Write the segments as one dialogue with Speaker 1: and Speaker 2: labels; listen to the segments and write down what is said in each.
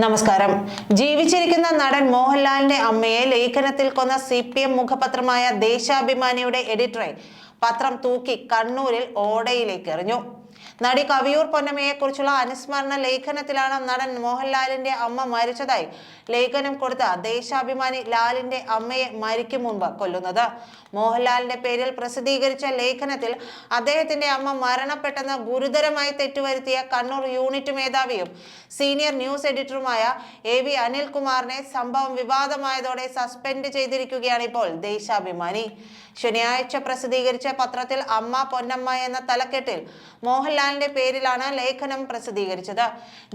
Speaker 1: നമസ്കാരം. ജീവിച്ചിരിക്കുന്ന നടൻ മോഹൻലാലിന്റെ അമ്മയെ ലേഖനത്തിൽ കൊന്ന സി പി എം മുഖപത്രമായ ദേശാഭിമാനിയുടെ എഡിറ്ററെ പത്രം തൂക്കി കണ്ണൂരിൽ ഓടയിലേക്ക് എറിഞ്ഞു. നടി കവിയൂർ പൊന്നമ്മയെക്കുറിച്ചുള്ള അനുസ്മരണ ലേഖനത്തിലാണ് നടൻ മോഹൻലാലിന്റെ അമ്മ മരിച്ചതായി ലേഖനം കൊടുത്ത ദേശാഭിമാനി ലാലിന്റെ അമ്മയെ മരിക്കും മുമ്പ് കൊല്ലുന്നത്. മോഹൻലാലിന്റെ പേരിൽ പ്രസിദ്ധീകരിച്ച ലേഖനത്തിൽ അദ്ദേഹത്തിന്റെ അമ്മ മരണപ്പെട്ടെന്ന് ഗുരുതരമായി തെറ്റുവരുത്തിയ കണ്ണൂർ യൂണിറ്റ് മേധാവിയും സീനിയർ ന്യൂസ് എഡിറ്ററുമായ എ വി അനിൽകുമാറിനെ സംഭവം വിവാദമായതോടെ സസ്പെൻഡ് ചെയ്തിരിക്കുകയാണ് ഇപ്പോൾ ദേശാഭിമാനി. ശനിയാഴ്ച പ്രസിദ്ധീകരിച്ച പത്രത്തിൽ അമ്മ പൊന്നമ്മ എന്ന തലക്കെട്ടിൽ മോഹൻലാലിന്റെ പേരിലാണ് ലേഖനം പ്രസിദ്ധീകരിച്ചത്.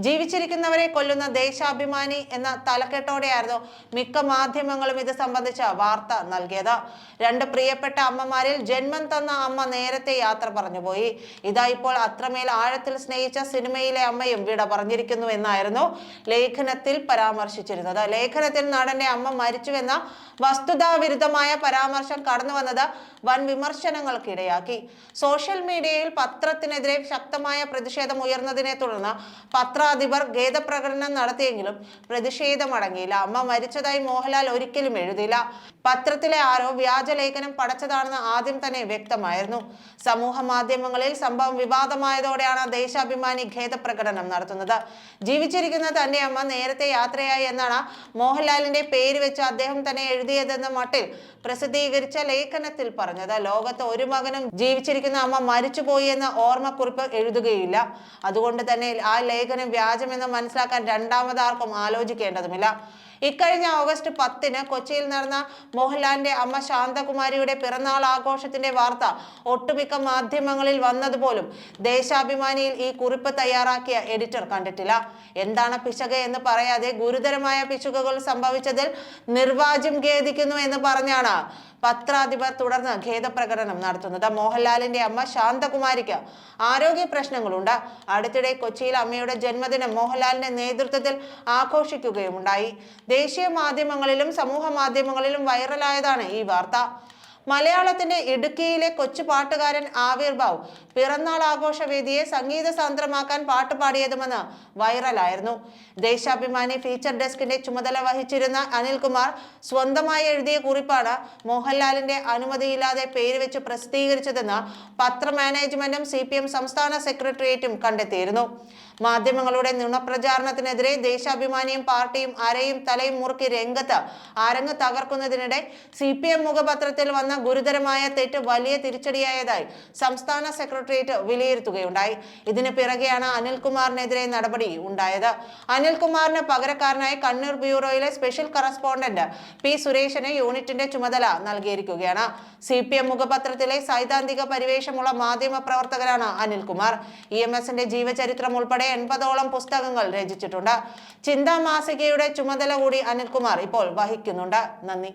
Speaker 1: ജീവിച്ചിരിക്കുന്നവരെ കൊല്ലുന്ന ദേശാഭിമാനി എന്ന തലക്കെട്ടോടെയായിരുന്നു മിക്ക മാധ്യമങ്ങളും ഇത് സംബന്ധിച്ച വാർത്ത നൽകിയത്. രണ്ട് പ്രിയപ്പെട്ട അമ്മമാരിൽ ജന്മം തന്ന അമ്മ നേരത്തെ യാത്ര പറഞ്ഞുപോയി. ഇതാ ഇപ്പോൾ അത്രമേൽ ആഴത്തിൽ സ്നേഹിച്ച സിനിമയിലെ അമ്മയും വിട പറഞ്ഞിരിക്കുന്നു എന്നായിരുന്നു ലേഖനത്തിൽ പരാമർശിച്ചിരുന്നത്. ലേഖനത്തിൽ നടന്റെ അമ്മ മരിച്ചുവെന്ന വസ്തുതാവിരുദ്ധമായ പരാമർശം കടന്നു വന്നത് വൻ വിമർശനങ്ങൾക്കിടയാക്കി സോഷ്യൽ മീഡിയയിൽ പത്രത്തിനെതിരെ ശക്തമായ പ്രതിഷേധം ഉയർന്നതിനെ തുടർന്ന് പത്രാധിപർ ഖേദപ്രകടനം നടത്തിയെങ്കിലും പ്രതിഷേധം അടങ്ങിയില്ല. അമ്മ മരിച്ചതായി മോഹൻലാൽ ഒരിക്കലും എഴുതിയില്ല. പത്രത്തിലെ ആരോ വ്യാജലേഖനം പടച്ചതാണെന്ന് ആദ്യം തന്നെ വ്യക്തമായിരുന്നു. സമൂഹ മാധ്യമങ്ങളിൽ സംഭവം വിവാദമായതോടെയാണ് ദേശാഭിമാനി ഖേദപ്രകടനം നടത്തുന്നത്. ജീവിച്ചിരിക്കുന്ന തന്റെ അമ്മ നേരത്തെ യാത്രയായി എന്നാണ് മോഹൻലാലിന്റെ പേര് വെച്ച് അദ്ദേഹം തന്നെ എഴുതിയതെന്ന മട്ടിൽ പ്രസിദ്ധീകരിച്ച ലേഖനത്തിൽ പറഞ്ഞത്. ലോകത്ത് ഒരു മകനും ജീവിച്ചിരിക്കുന്ന അമ്മ മരിച്ചുപോയി എന്ന ഓർമ്മക്കുറിപ്പ് എഴുതുകയില്ല. അതുകൊണ്ട് തന്നെ ആ ലേഖനം വ്യാജമെന്ന് മനസ്സിലാക്കാൻ രണ്ടാമതാർക്കും ആലോചിക്കേണ്ടതുമില്ല. ഇക്കഴിഞ്ഞ ഓഗസ്റ്റ് പത്തിന് കൊച്ചിയിൽ നടന്ന മോഹൻലാലിന്റെ അമ്മ ശാന്തകുമാരിയുടെ പിറന്നാൾ ആഘോഷത്തിന്റെ വാർത്ത ഒട്ടുമിക്ക മാധ്യമങ്ങളിൽ വന്നതുപോലും ദേശാഭിമാനിയിൽ ഈ കുറിപ്പ് തയ്യാറാക്കിയ എഡിറ്റർ കണ്ടിട്ടില്ല. എന്താണ് പിശക് എന്ന് പറയാതെ ഗുരുതരമായ പിശകുകൾ സംഭവിച്ചതിൽ നിർവാജ്യം ഖേദിക്കുന്നു എന്ന് പറഞ്ഞാണ് പത്രാധിപർ തുടർന്ന് ഖേദപ്രകടനം നടത്തുന്നത്. മോഹൻലാലിന്റെ അമ്മ ശാന്തകുമാരിക്ക് ആരോഗ്യ പ്രശ്നങ്ങളുണ്ട്. അടുത്തിടെ കൊച്ചിയിൽ അമ്മയുടെ ജന്മദിനം മോഹൻലാലിന്റെ നേതൃത്വത്തിൽ ആഘോഷിക്കുകയുമുണ്ടായി. ദേശീയ മാധ്യമങ്ങളിലും സമൂഹ മാധ്യമങ്ങളിലും വൈറലായതാണ് ഈ വാർത്ത. മലയാളത്തിന്റെ ഇടുക്കിയിലെ കൊച്ചു പാട്ടുകാരൻ ആവിർഭാവ് പിറന്നാൾ ആഘോഷവേദിയെ സംഗീത സാന്ദ്രമാക്കാൻ പാട്ട് പാടിയതുമെന്ന് വൈറലായിരുന്നു. ദേശാഭിമാനി ഫീച്ചർ ഡെസ്കിന്റെ ചുമതല വഹിച്ചിരുന്ന അനിൽകുമാർ സ്വന്തമായി എഴുതിയ കുറിപ്പാണ് മോഹൻലാലിന്റെ അനുമതിയില്ലാതെ പേര് വെച്ച് പ്രസിദ്ധീകരിച്ചതെന്ന് പത്ര മാനേജ്മെന്റും സി സംസ്ഥാന സെക്രട്ടേറിയറ്റും കണ്ടെത്തിയിരുന്നു. മാധ്യമങ്ങളുടെ നുണപ്രചാരണത്തിനെതിരെ ദേശാഭിമാനിയും പാർട്ടിയും അരയും തലയും മുറുക്കി രംഗത്ത് അരങ്ങ് തകർക്കുന്നതിനിടെ സി പി എം മുഖപത്രത്തിൽ വന്ന ഗുരുതരമായ തെറ്റ് വലിയ തിരിച്ചടിയായതായി സംസ്ഥാന സെക്രട്ടേറിയറ്റ് വിലയിരുത്തുകയുണ്ടായി. ഇതിന് പിറകെയാണ് അനിൽകുമാറിനെതിരെ നടപടി ഉണ്ടായത്. അനിൽകുമാറിന് പകരക്കാരനായി കണ്ണൂർ ബ്യൂറോയിലെ സ്പെഷ്യൽ കറസ്പോണ്ടന്റ് പി സുരേഷിന് യൂണിറ്റിന്റെ ചുമതല നൽകിയിരിക്കുകയാണ്. സി പി എം മുഖപത്രത്തിലെ സൈദ്ധാന്തിക പരിവേഷമുള്ള മാധ്യമ പ്രവർത്തകരാണ് അനിൽകുമാർ. ഇ എം എസിന്റെ ജീവചരിത്രം ഉൾപ്പെടെ എൺപതോളം പുസ്തകങ്ങൾ രചിച്ചിട്ടുണ്ട്. ചിന്താ മാസികയുടെ ചുമതല കൂടി അനിൽകുമാർ ഇപ്പോൾ വഹിക്കുന്നുണ്ട്. നന്ദി.